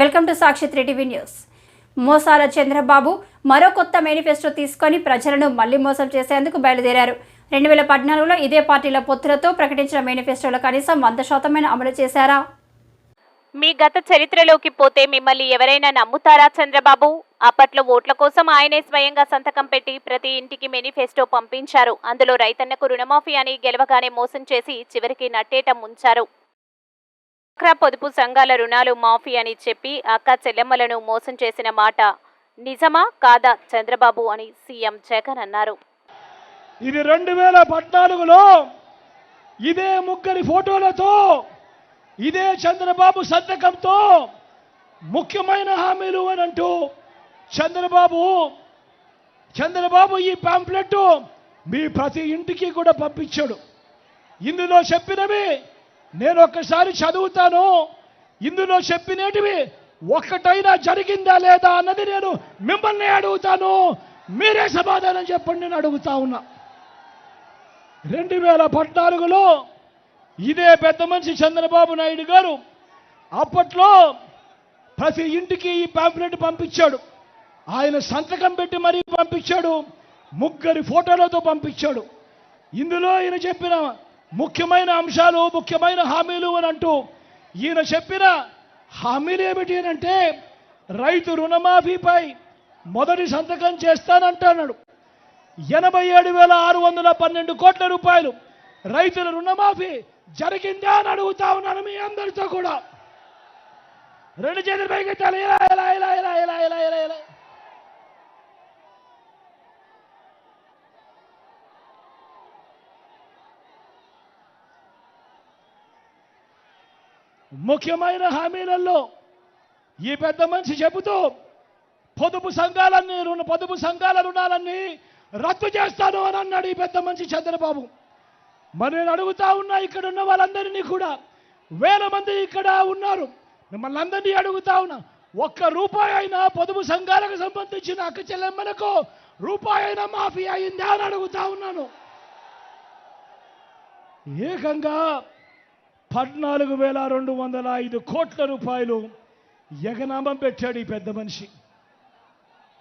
Welcome to Sakshi three TV news. మోసాల చంద్రబాబు మరో కొత్త మేనిఫెస్టో తీసుకొని ప్రజలను మళ్ళీ మోసం చేసేందుకు బయలుదేరారు. రెండు వేల పద్నాలుగులో ఇదే పార్టీల పొత్తులతో ప్రకటించిన మేనిఫెస్టోలో కనీసం వంద శాతమైన అమలు చేశారా? మీ గత చరిత్రలోకి పోతే మిమ్మల్ని ఎవరైనా నమ్ముతారా చంద్రబాబు? అప్పట్లో ఓట్ల కోసం ఆయనే స్వయంగా సంతకం పెట్టి ప్రతి ఇంటికి మేనిఫెస్టో పంపించారు. అందులో రైతన్నకు రుణమాఫీ అని గెలవగానే మోసం చేసి చివరికి నట్టేట ముంచారు. డ్వాక్రా పొదుపు సంఘాల రుణాలు మాఫీ అని చెప్పి అక్క చెల్లెమ్మలను మోసం చేసిన మాట నిజమా కాదా చంద్రబాబు అని సీఎం జగన్ అన్నారు. ఇది రెండు వేల పద్నాలుగులో ఇదే ముగ్గురి ఫోటోలతో ఇదే చంద్రబాబు సంతకంతో ముఖ్యమైన హామీలు అని అంటూ చంద్రబాబు చంద్రబాబు ఈ పాంప్లెట్ మీ ప్రతి ఇంటికి కూడా పంపించాడు. ఇందులో చెప్పినవి నేను ఒక్కసారి చదువుతాను. ఇందులో చెప్పినేటివి ఒక్కటైనా జరిగిందా లేదా అన్నది నేను మిమ్మల్ని అడుగుతాను. మీరే సమాధానం చెప్పండి నేను అడుగుతా ఉన్నా. రెండు వేల పద్నాలుగులో ఇదే పెద్ద మనిషి చంద్రబాబు నాయుడు గారు అప్పట్లో ప్రతి ఇంటికి ఈ పాంప్లెట్ పంపించాడు. ఆయన సంతకం పెట్టి మరీ పంపించాడు. ముగ్గురి ఫోటోలతో పంపించాడు. ఇందులో ఈయన చెప్పిన ముఖ్యమైన అంశాలు ముఖ్యమైన హామీలు అని అంటూ ఈయన చెప్పిన హామీలు ఏమిటి అని అంటే రైతు రుణమాఫీపై మొదటి సంతకం చేస్తానంటున్నాడు ఎనభై ఏడు వేల ఆరు వందల పన్నెండు కోట్ల రూపాయలు రైతుల రుణమాఫీ జరిగిందా అని అడుగుతా ఉన్నాను మీ అందరితో కూడా. రెండు చేతులు పైకి ఇలా ఇలా ఇలా ఇలా ఇలా ఇలా ఇలా ఇలా ముఖ్యమైన హామీలలో ఈ పెద్ద మనిషి చెబుతూ పొదుపు సంఘాలన్నీ రుణ పొదుపు సంఘాల రుణాలన్నీ రద్దు చేస్తాను అని అన్నాడు ఈ పెద్ద మనిషి చంద్రబాబు. మరి నేను అడుగుతా ఉన్నా ఇక్కడ ఉన్న వాళ్ళందరినీ కూడా. వేల మంది ఇక్కడ ఉన్నారు. మిమ్మల్ని అందరినీ అడుగుతా ఉన్నా. ఒక్క రూపాయి అయినా పొదుపు సంఘాలకు సంబంధించిన అక్క చెల్లెమ్మలకు రూపాయి అయినా మాఫీ అయిందా అని అడుగుతా ఉన్నాను. ఏకంగా పద్నాలుగు వేల రెండు వందల ఐదు కోట్ల రూపాయలు ఎగనామం పెట్టాడు ఈ పెద్ద మనిషి.